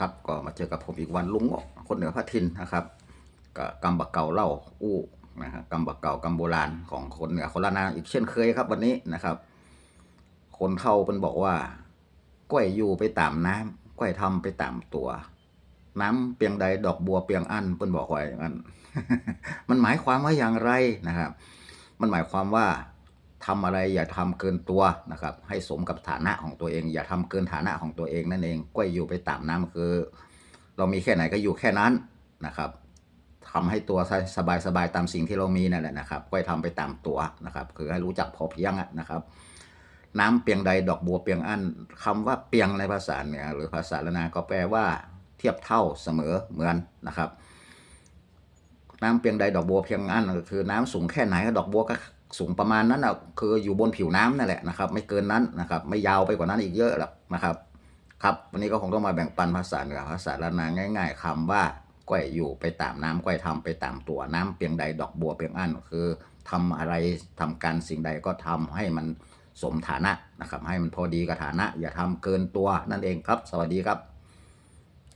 ครับก็มาเจอกับผมอีกวันลุงคนเหนือพัทินนะครับกับกำบะเก่าเล่าอู้นะฮะกำบะเก่ากำโบราณของคนเหนือคนละนาอีกเช่นเคยครับ วันนี้นะครับ คนเท่าเป็นบอกว่าก้อยอยู่ไปตามน้ำก้อยทำไปตามตัว น้ำเปียงใดดอกบัวเปียงอันเปิ้นบอกไว้อย่างนั้นมันหมายความว่าอย่างไรนะครับ มันหมายความว่า ทำอะไรอย่าทำเกินตัวนะครับ ให้สมกับฐานะของตัวเอง อย่าทำเกินฐานะของตัวเองนั่นเองก้อยอยู่ไปตามน้ำคือ เรามีแค่ไหนก็อยู่แค่นั้นนะครับทำให้ตัวสบายสบายๆตามสิ่งที่เรามีนั่นแหละนะครับก้อยทำไปตามตัวนะครับ คือให้รู้จักพอเพียงนะครับ น้ำเปียงใดดอกบัวเปียงอันคำว่าเปียงในภาษาเหนือหรือภาษาละนาก็แปลว่าเทียบเท่าเสมอเหมือนนะครับน้ำเปียงใดดอกบัวเพียงอันก็คือน้ำสูงแค่ไหนดอกบัวก็ สูงประมาณนั้นนะคืออยู่บนผิวน้ำนั่นแหละนะครับ ไม่เกินนั้นนะครับ ไม่ยาวไปกว่านั้นอีกเยอะหรอกนะครับ ครับวันนี้ก็คงต้องมาแบ่งปันภาษาเหนือภาษาละนาง่าย ๆคำว่าก้อยอยู่ไปตามน้ำก้อยทำไปตามตัวน้ำเปียงใดดอกบัวเปียงอันคือทำอะไรทำการสิ่งใดก็ทำให้มันสมฐานะนะครับ ให้มันพอดีกับฐานะ อย่าทำเกินตัวนั่นเองครับ สวัสดีครับ